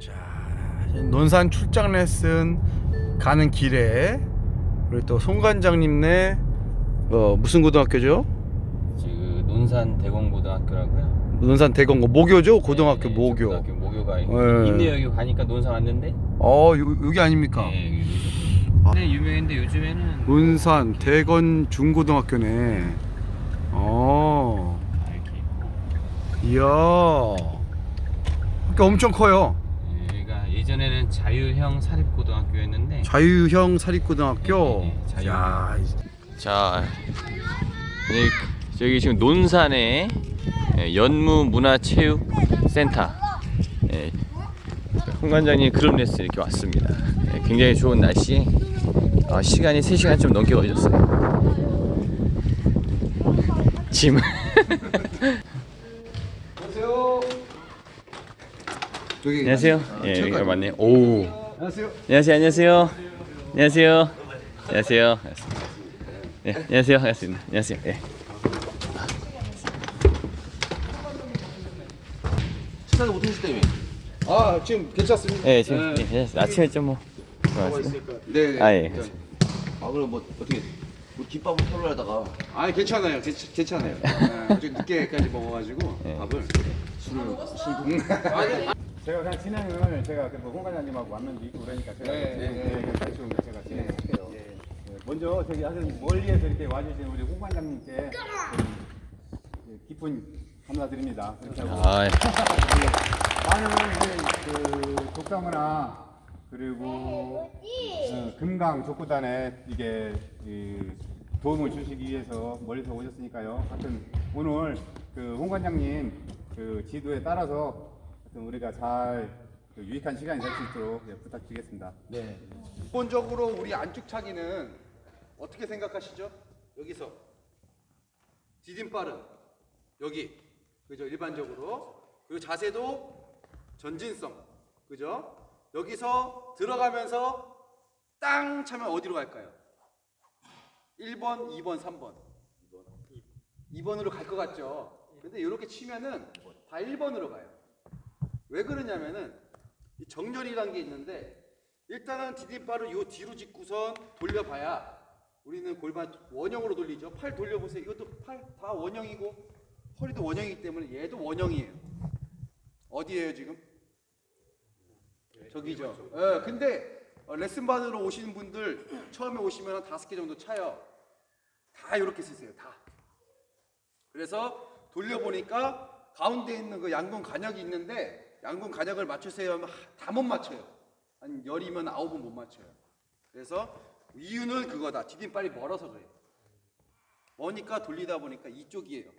자, 논산 출장 레슨 가는 길에 우리 또 송관장님네 어, 무슨 고등학교죠? 지금 논산 대공고등학교라고요. 논산 대공고 모교죠? 고등학교 네, 네, 모교. 고등학교 모교가 네. 있네 여기 가니까 논산 왔는데. 어, 요, 여기 아닙니까? 네, 네 유명했는데 요즘에는 논산 대건 중고등학교네. 어, 있고. 이야, 학교 엄청 커요. 네, 자율형 사립고등학교였는데. 자유형 사립고등학교. 네, 네, 자유형. 야, 자, 여기, 저기 지금 논산의 예, 연무문화체육센터. 예, 홍 관장님 그룹 레슨 이렇게 왔습니다. 예, 굉장히 좋은 날씨에 아, 시간이 3시간 좀 넘게 걸렸어요. 짐. 안 저기 안녕하세요. 예, 여기가 맞네. 오. 안녕하세요. 안녕하세요. 안녕하세요. 안녕하세요. 안녕하세요. 예, 안녕하세요. 반갑습니다. 안녕하세요. 예. 식사를 못하실 때문에 아, 지금 괜찮습니다. 예, 지금 예, 괜찮습니다. 아침에 좀뭐 네, 네. 아, 예. 아 그럼 뭐 어떻게 뭐 김밥을 털으려다가 아니 괜찮아요. 괜, 괜찮아요. 네, 어제 늦게까지 먹어가지고 예. 밥을 술을 술 제가 그냥 진행을 제가 그홍 과장님하고 왔는지 그러니까 제가 네, 네, 네. 네, 같이 오면 제가 진행할게요. 네, 먼저 저기 아주 멀리에서 이렇게 와주신 우리 홍 과장님께 좀, 예, 깊은 감사드립니다. 그렇게 하고 아, 예. 많은 우리 그 독사문화 그리고 어, 금강 족구단에 이게 이 도움을 주시기 위해서 멀리서 오셨으니까요. 하여튼 오늘 그 홍 관장님 그 지도에 따라서 하여튼 우리가 잘그 유익한 시간이 될 수 있도록 예, 부탁드리겠습니다. 기본적으로 우리 안쪽 차기는 어떻게 생각하시죠? 여기서. 디딤발은 여기. 그죠? 일반적으로. 그리고 자세도 전진성. 그죠? 여기서 들어가면서 땅 차면 어디로 갈까요? 1번, 2번, 3번. 2번으로 갈 것 같죠? 근데 이렇게 치면은 다 1번으로 가요 왜 그러냐면은 이 정렬이라는 게 있는데 일단은 디딤발을 요 뒤로 짚고선 돌려봐야 우리는 골반 원형으로 돌리죠. 팔 돌려보세요. 이것도 팔 다 원형이고 허리도 원형이기 때문에 얘도 원형이에요. 어디에요 지금? 저기죠. 예, 근데 어, 레슨 받으러 오시는 분들 처음에 오시면 한 다섯 개 정도 차요. 다 이렇게 쓰세요. 다. 그래서 돌려보니까 가운데 있는 그 양분 간역이 있는데 양분 간역을 맞추세요 하면 다 못 맞춰요. 한 열이면 아홉은 못 맞춰요. 그래서 이유는 그거다. 디딤발이 멀어서 그래요. 머니까 돌리다 보니까 이쪽이에요.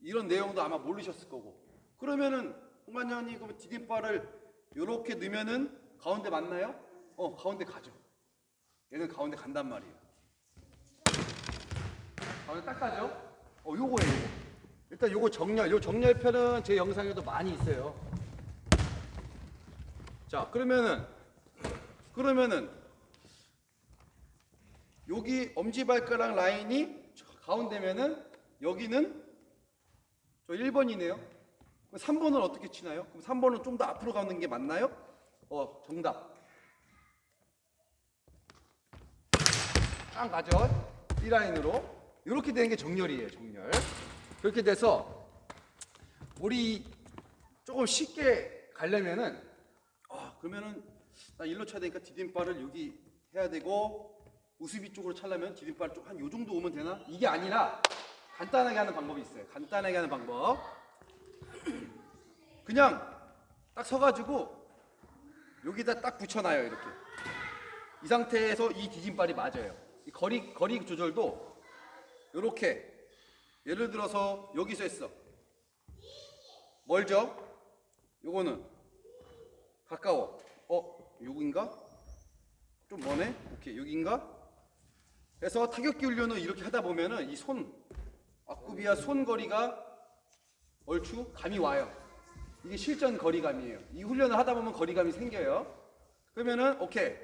이런 내용도 아마 모르셨을 거고. 그러면은 홍관장님 그러면 디딤발을 이렇게 넣으면은 가운데 맞나요? 어 가운데 가죠. 얘는 가운데 간단 말이에요. 가운데 딱 가죠? 어 요거예요. 요거. 일단 요거 정렬. 요 정렬편은 제 영상에도 많이 있어요. 자 그러면은 그러면은 여기 엄지발가락 라인이 저 가운데면은 여기는 저 1번이네요. 그럼 3번은 어떻게 치나요? 그럼 3번은 좀 더 앞으로 가는 게 맞나요? 어, 정답. 딱 가죠. 이 라인으로. 이렇게 되는 게 정렬이에요, 정렬. 그렇게 돼서 우리 조금 쉽게 가려면은 아, 그러면은 나 일로 쳐야 되니까 디딤발을 여기 해야 되고 우수비 쪽으로 차려면 디딤발 쪽 한 요 정도 오면 되나? 이게 아니라 간단하게 하는 방법이 있어요. 간단하게 하는 방법. 그냥 딱 서가지고 여기다 딱 붙여놔요 이렇게. 이 상태에서 이 디딤발이 맞아요. 이 거리 거리 조절도 이렇게 예를 들어서 여기서 했어. 멀죠? 요거는 가까워. 어, 여기인가? 좀 머네? 오케이, 여기인가? 그래서 타격기 훈련을 이렇게 하다 보면은 이 손, 앞구비와 손 거리가 얼추 감이 와요. 이게 실전 거리감이에요. 이 훈련을 하다 보면 거리감이 생겨요. 그러면은 오케이.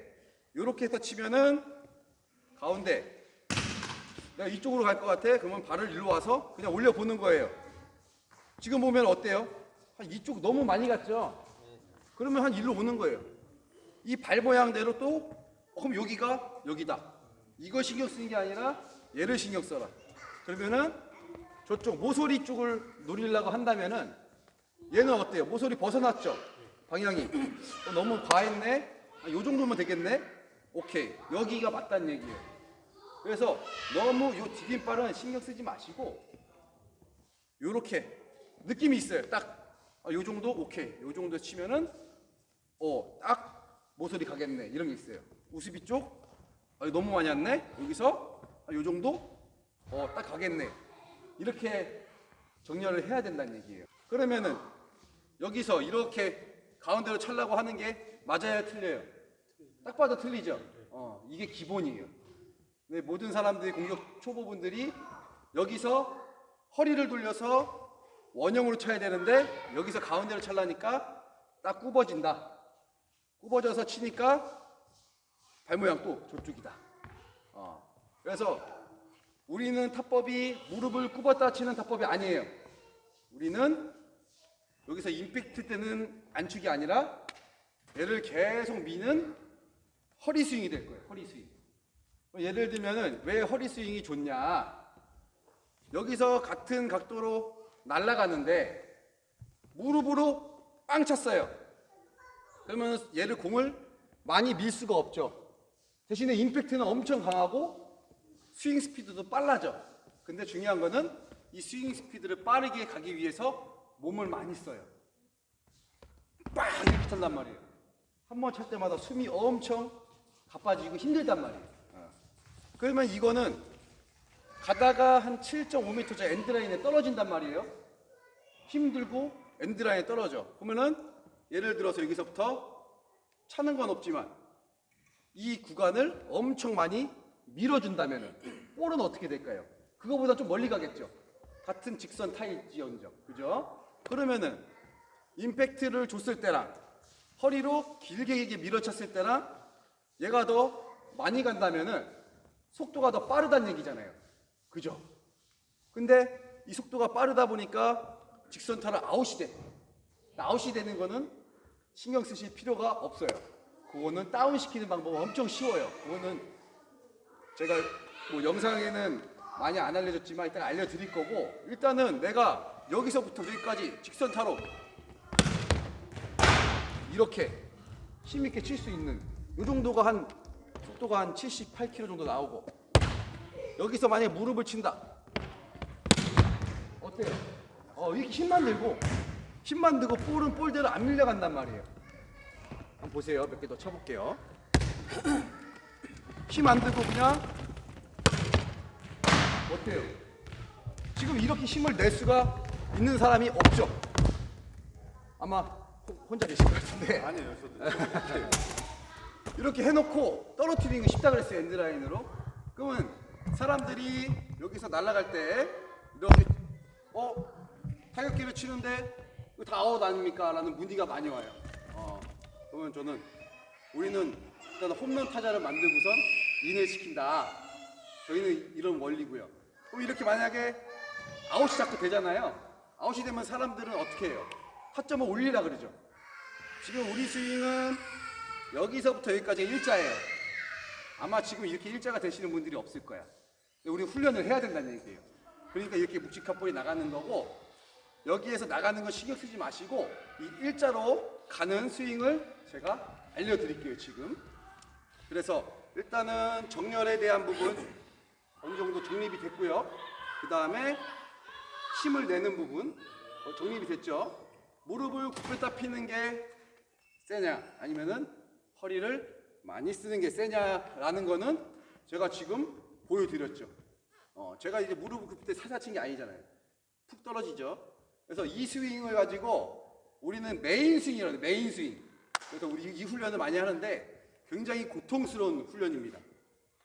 요렇게 해서 치면은 가운데 내가 이쪽으로 갈 것 같아. 그러면 발을 일로 와서 그냥 올려 보는 거예요. 지금 보면 어때요? 한 이쪽 너무 많이 갔죠? 그러면 한 일로 오는 거예요. 이 발 모양대로 또 어, 그럼 여기가 여기다. 이거 신경 쓰는 게 아니라 얘를 신경 써라. 그러면은 저쪽 모서리 쪽을 노리려고 한다면은 얘는 어때요? 모서리 벗어났죠? 방향이 어, 너무 과했네. 아, 요 정도면 되겠네. 오케이 여기가 맞다는 얘기예요. 그래서 너무 요 디딤발은 신경 쓰지 마시고 요렇게 느낌이 있어요. 딱, 아, 요 정도? 오케이. 요 정도 치면은, 어, 딱 모서리 가겠네. 이런 게 있어요. 우수비 쪽, 아, 너무 많이 왔네? 여기서, 아, 요 정도? 어, 딱 가겠네. 이렇게 정렬을 해야 된다는 얘기예요. 그러면은, 여기서 이렇게 가운데로 찰라고 하는 게 맞아요? 틀려요? 딱 봐도 틀리죠? 어, 이게 기본이에요. 네, 모든 사람들이 공격 초보분들이 여기서 허리를 돌려서 원형으로 쳐야 되는데 여기서 가운데로 찰라니까 딱 굽어진다. 굽어져서 치니까 발 모양 또 저쪽이다. 어. 그래서 우리는 타법이 무릎을 굽었다 치는 타법이 아니에요. 우리는 여기서 임팩트 때는 안축이 아니라 얘를 계속 미는 허리 스윙이 될 거예요. 허리 스윙. 예를 들면은 왜 허리 스윙이 좋냐? 여기서 같은 각도로 날아가는데 무릎으로 빵 찼어요. 그러면 얘를 공을 많이 밀 수가 없죠. 대신에 임팩트는 엄청 강하고 스윙 스피드도 빨라져. 근데 중요한 거는 이 스윙 스피드를 빠르게 가기 위해서 몸을 많이 써요. 빵 이렇게 찬단 말이에요. 한 번 찰 때마다 숨이 엄청 가빠지고 힘들단 말이에요. 어. 그러면 이거는 가다가 한 7.5m 저 엔드라인에 떨어진단 말이에요. 힘들고 엔드라인에 떨어져. 그러면은 예를 들어서 여기서부터 차는 건 없지만 이 구간을 엄청 많이 밀어준다면은 볼은 어떻게 될까요? 그거보다 좀 멀리 가겠죠. 같은 직선 타일지언정, 그죠? 그러면은 임팩트를 줬을 때랑 허리로 길게 길게 밀어쳤을 때랑 얘가 더 많이 간다면은 속도가 더 빠르다는 얘기잖아요. 그죠? 근데 이 속도가 빠르다 보니까 직선타를 아웃이 돼. 아웃이 되는 거는 신경 쓰실 필요가 없어요. 그거는 다운시키는 방법은 엄청 쉬워요. 그거는 제가 뭐 영상에는 많이 안 알려줬지만 일단 알려드릴 거고 일단은 내가 여기서부터 여기까지 직선 타로 이렇게 힘있게 칠 수 있는 이 정도가 한 속도가 한 78km 정도 나오고 여기서 만약에 무릎을 친다 어때요? 어 이렇게 힘만 들고 힘만 들고 볼은 볼대로 안 밀려간단 말이에요. 한번 보세요. 몇 개 더 쳐볼게요. 힘 안 들고 그냥 어때요? 지금 이렇게 힘을 낼 수가 있는 사람이 없죠? 아마 호- 혼자 계신 것 같은데. 아니에요, 저도. 이렇게 해놓고 떨어뜨리는 게 쉽다 그랬어요 엔드라인으로. 그러면 사람들이 여기서 날아갈 때 이렇게 어? 타격기를 치는데 다 아웃 아닙니까? 라는 문의가 많이 와요 어, 그러면 저는 우리는 일단 홈런 타자를 만들고선 인을 시킨다 저희는 이런 원리고요 그럼 이렇게 만약에 아웃이 자꾸 되잖아요 아웃이 되면 사람들은 어떻게 해요? 타점을 올리라 그러죠 지금 우리 스윙은 여기서부터 여기까지 일자예요. 아마 지금 이렇게 일자가 되시는 분들이 없을 거야. 우리 훈련을 해야 된다는 얘기예요. 그러니까 이렇게 묵직한 볼이 나가는 거고 여기에서 나가는 거 신경 쓰지 마시고 이 일자로 가는 스윙을 제가 알려드릴게요 지금. 그래서 일단은 정렬에 대한 부분 어느 정도 정립이 됐고요. 그 다음에 힘을 내는 부분 어, 정립이 됐죠. 무릎을 굽혔다 피는 게 세냐 아니면은 허리를 많이 쓰는 게 세냐라는 거는 제가 지금 보여드렸죠. 어, 제가 이제 무릎을 굽힐 때 살살 친 게 아니잖아요. 푹 떨어지죠. 그래서 이 스윙을 가지고 우리는 메인 스윙이라고 해요. 메인 스윙. 그래서 우리 이 훈련을 많이 하는데 굉장히 고통스러운 훈련입니다.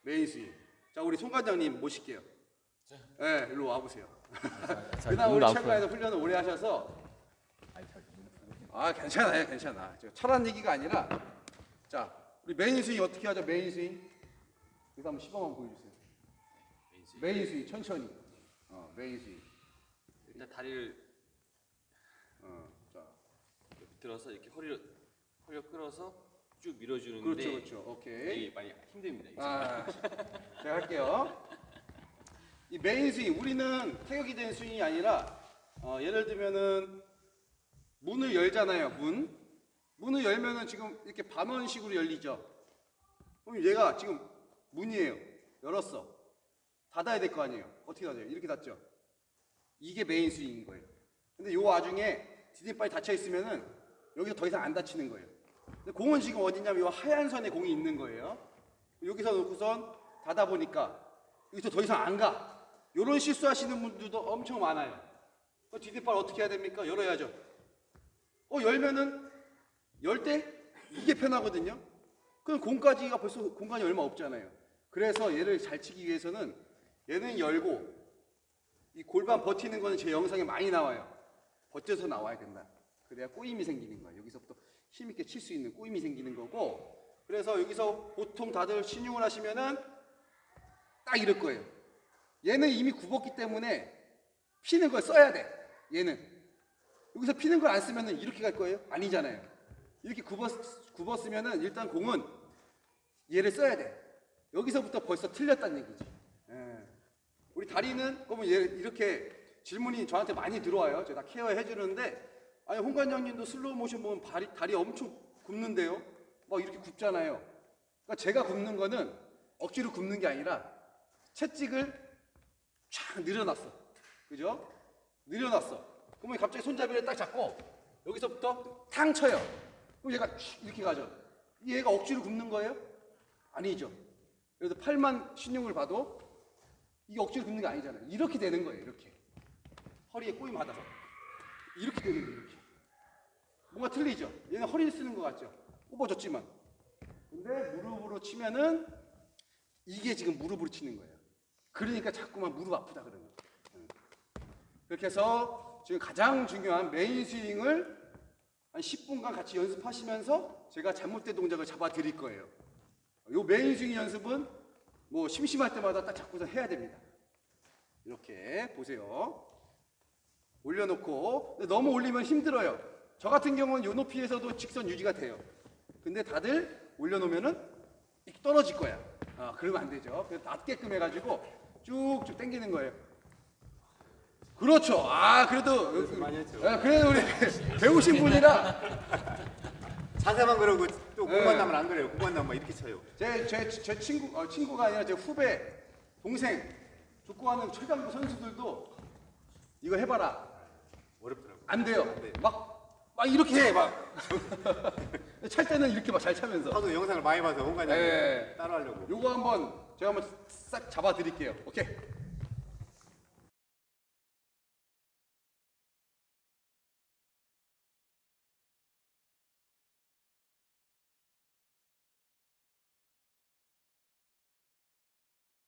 메인 스윙. 자, 우리 송 관장님 모실게요. 네, 일로 와보세요. 자, 그다음 우리 안 체육관에서 훈련을 오래 하셔서 아 괜찮아요 괜찮아 저 철학 얘기가 아니라 자 우리 메인 스윙 어떻게 하죠 메인 스윙 그래서 한번 시범 한번 보여주세요 메인 스윙 천천히 어 메인 스윙 일단 다리를 어자 들어서 이렇게 허리를 허리를 끌어서 쭉 밀어주는데 그렇죠, 그렇죠. 오케이. 이게 많이 힘듭니다. 이게. 아, 제가 할게요. 이 메인 스윙, 우리는 타격이 된 스윙이 아니라 어, 예를 들면은 문을 열잖아요. 문. 문을 열면은 지금 이렇게 반원식으로 열리죠. 그럼 얘가 지금 문이에요. 열었어. 닫아야 될 거 아니에요. 어떻게 닫아요? 이렇게 닫죠. 이게 메인 스윙인 거예요. 근데 요 와중에 디딤발이 닫혀 있으면은 여기서 더 이상 안 닫히는 거예요. 근데 공은 지금 어디냐면 요 하얀 선에 공이 있는 거예요. 여기서 놓고선 닫아 보니까 여기서 더 이상 안 가. 요런 실수하시는 분들도 엄청 많아요. 그 디딤발 어떻게 해야 됩니까? 열어야죠. 어 열면은 열 때 이게 편하거든요. 그럼 공까지가 벌써 공간이 얼마 없잖아요. 그래서 얘를 잘 치기 위해서는 얘는 열고 이 골반 버티는 거는 제 영상에 많이 나와요. 버텨서 나와야 된다. 그래야 꼬임이 생기는 거예요. 여기서부터 힘 있게 칠 수 있는 꼬임이 생기는 거고. 그래서 여기서 보통 다들 신용을 하시면은 딱 이럴 거예요. 얘는 이미 굽었기 때문에 피는 걸 써야 돼. 얘는 여기서 피는 걸 안 쓰면은 이렇게 갈 거예요? 아니잖아요. 이렇게 굽었, 굽었으면은 일단 공은 얘를 써야 돼. 여기서부터 벌써 틀렸다는 얘기지. 예. 우리 다리는 그러면 얘 이렇게 질문이 저한테 많이 들어와요. 제가 다 케어해 주는데 아니 홍 관장님도 슬로우 모션 보면 다리, 다리 엄청 굽는데요. 막 이렇게 굽잖아요. 그러니까 제가 굽는 거는 억지로 굽는 게 아니라 채찍을 쫙 늘여놨어. 그죠? 늘여놨어. 그러면 갑자기 손잡이를 딱 잡고 여기서부터 탕 쳐요. 그럼 얘가 슉 이렇게 가죠. 얘가 억지로 굽는 거예요? 아니죠. 그래서 팔만 신용을 봐도 이게 억지로 굽는 게 아니잖아요. 이렇게 되는 거예요. 이렇게 허리에 꼬임 받아서 이렇게 되는 거예요. 이렇게 뭔가 틀리죠. 얘는 허리를 쓰는 것 같죠. 굽어졌지만 근데 무릎으로 치면은 이게 지금 무릎으로 치는 거예요. 그러니까 자꾸만 무릎 아프다 그러는 거예요. 응. 그렇게 해서 지금 가장 중요한 메인 스윙을 한 10분간 같이 연습하시면서 제가 잘못된 동작을 잡아 드릴 거예요. 요 메인 스윙 연습은 뭐 심심할 때마다 딱 잡고서 해야 됩니다. 이렇게 보세요. 올려놓고 너무 올리면 힘들어요. 저 같은 경우는 요 높이에서도 직선 유지가 돼요. 근데 다들 올려놓으면은 이렇게 떨어질 거야. 아, 그러면 안 되죠. 그래서 낮게끔 해가지고 쭉쭉 당기는 거예요. 그렇죠. 아, 그래도 많이 했죠. 그래도 우리 배우신 분이라 자세만 그러고 또 네. 공만 나면 안 그래요. 공만 나면 막 이렇게 쳐요. 제, 제, 제 친구, 어, 친구가 아니라 제 후배, 동생, 축구하는 최강부 선수들도 이거 해봐라. 어렵더라고. 안 돼요. 막, 막 이렇게 해, 막. 찰 때는 이렇게 막 잘 차면서. 하도 영상을 많이 봐서 홍관장이 예. 따라하려고. 요거 한번 제가 한번 싹 잡아 드릴게요. 오케이.